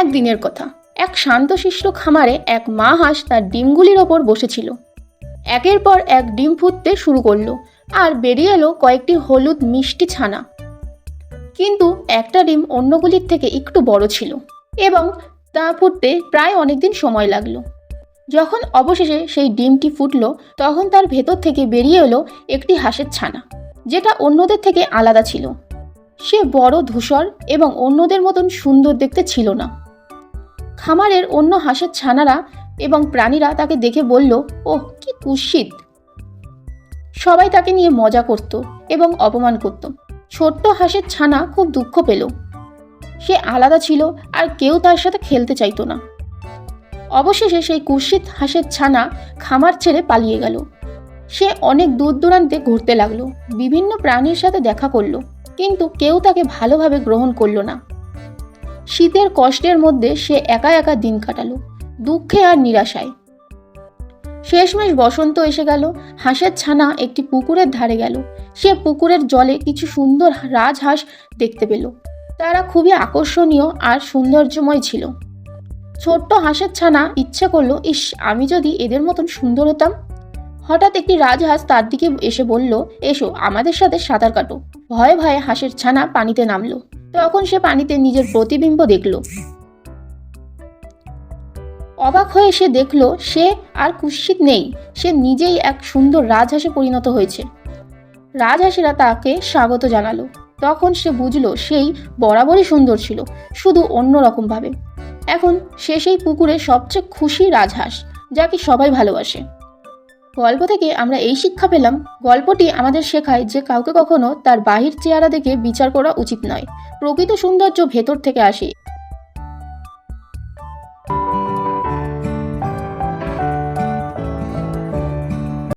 একদিনের কথা। এক শান্তশিষ্ট খামারে এক মা হাঁস তার ডিমগুলির ওপর বসেছিল। একের পর এক ডিম ফুটতে শুরু করল আর বেরিয়ে এলো কয়েকটি হলুদ মিষ্টি ছানা। কিন্তু একটা ডিম অন্যগুলির থেকে একটু বড় ছিল এবং তা ফুটতে প্রায় অনেকদিন সময় লাগল। যখন অবশেষে সেই ডিমটি ফুটলো, তখন তার ভেতর থেকে বেরিয়ে এলো একটি হাঁসের ছানা, যেটা অন্যদের থেকে আলাদা ছিল। সে বড় ধূসর এবং অন্যদের মতন সুন্দর দেখতে ছিল না। খামারের অন্য হাঁসের ছানারা এবং প্রাণীরা তাকে দেখে বলল, ওহ, কি কুৎসিত! সবাই তাকে নিয়ে মজা করত এবং অপমান করত। ছোট্ট হাঁসের ছানা খুব দুঃখ পেল। সে আলাদা ছিল আর কেউ তার সাথে খেলতে চাইতো না। অবশেষে সেই কুৎসিত হাঁসের ছানা খামার ছেড়ে পালিয়ে গেল। সে অনেক দূর দূরান্তে ঘুরতে লাগল, বিভিন্ন প্রাণীর সাথে দেখা করল। কিন্তু কেউ তাকে ভালোভাবে গ্রহণ করল না। শীতের কষ্টের মধ্যে সে একা একা দিন কাটালো, দুঃখে আর নিরাশায়। শেষমেশ বসন্ত এসে গেল, হাঁসের ছানা একটি পুকুরের ধারে গেল। সে পুকুরের জলে কিছু সুন্দর রাজহাঁস দেখতে পেল। তারা খুবই আকর্ষণীয় আর সৌন্দর্যময় ছিল। ছোট্ট হাঁসের ছানা ইচ্ছে করল, ইস, আমি যদি এদের মতন সুন্দর হতাম হঠাৎ একটি রাজহাঁস তার দিকে এসে বলল, এসো, আমাদের সাথে সাঁতার কাটো। ভয়ে ভয়ে হাঁসের ছানা পানিতে নামলো। তখন সে পানিতে নিজের প্রতিবিম্ব দেখল। অবাক হয়ে সে দেখল, সে আর কুৎসিত নেই। সে নিজেই এক সুন্দর রাজহাঁসে পরিণত হয়েছে। রাজহাঁসেরা তাকে স্বাগত জানালো। তখন সে বুঝলো, সেই বরাবরই সুন্দর ছিল, শুধু অন্য রকমভাবে এখন সে সেই পুকুরে সবচেয়ে খুশি রাজহাঁস, যাকে সবাই ভালোবাসে। গল্প থেকে আমরা এই শিক্ষা পেলাম, গল্পটি আমাদের শেখায় যে কাউকে কখনো তার বাহির চেহারা দেখে বিচার করা উচিত নয়। প্রকৃত সৌন্দর্য ভেতর থেকে আসে।